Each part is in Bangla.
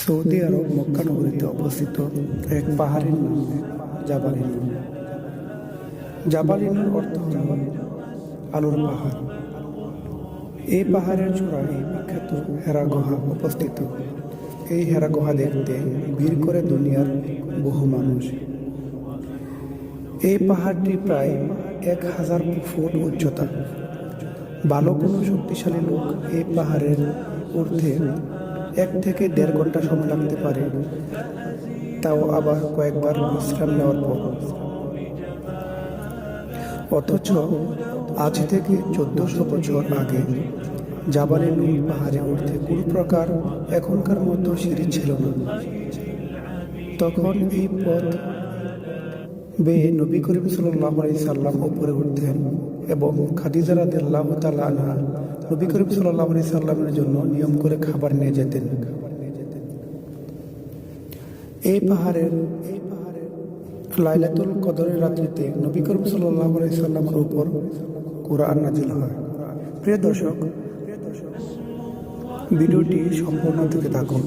সৌদি আরব মক্কা নগরীতে অবস্থিত এক পাহাড়ের নাম জাবালিনুর জাবালিনুর অর্থ আলোর পাহাড় এই পাহাড়ের চূড়ায় বিখ্যাত হেরা গুহা অবস্থিত এই হেরা গুহা দেখতে ভিড় করে দুনিয়ার বহু মানুষ এই পাহাড়টি প্রায় এক হাজার ফুট উচ্চতা ভালো কোনো শক্তিশালী লোক এই পাহাড়ের ঊর্ধ্বে এক থেকে দেড় ঘণ্টা সময় লাগতে পারে। তাও আবার কয়েকবার বিশ্রাম নেওয়ার পর। অথচ আজ থেকে চোদ্দশো বছর আগে জাবালে নুন পাহাড়ে উঠতে কোনো প্রকার এখনকার মতো সিঁড়ি ছিল না। তখন এই পথ বেয়ে নবী করিম সাল্লাহ সাল্লাম উপরে উঠতেন এবং খাদিজা রাদিয়াল্লাহ তাআলা আনহা নবী করিম সাল্লাহ আলি সাল্লামের জন্য নিয়ম করে খাবার নিয়ে যেতেন এই পাহাড়ের এই পাহাড়ের লাইলাতুল কদরের রাত্রিতে নবী করিম সাল্লাহ আলি সাল্লামের উপর কোরআন নাজিল হয় প্রিয় দর্শক ভিডিওটি সম্পূর্ণ থেকে থাকুন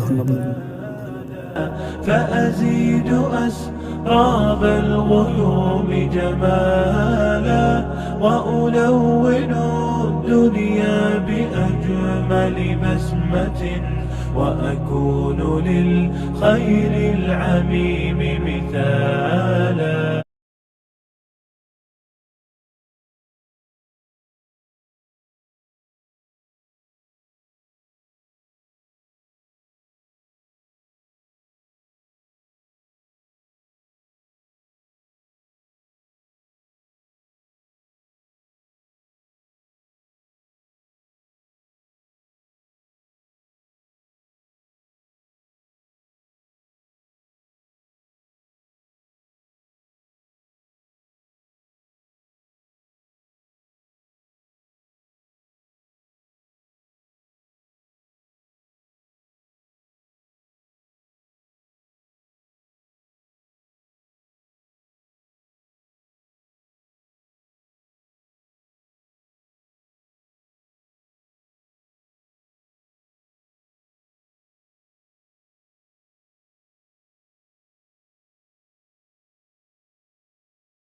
ধন্যবাদ فأزيد أسراب الغيوم جمالا وألون الدنيا بأجمل بسمة وأكون للخير العميم مثالا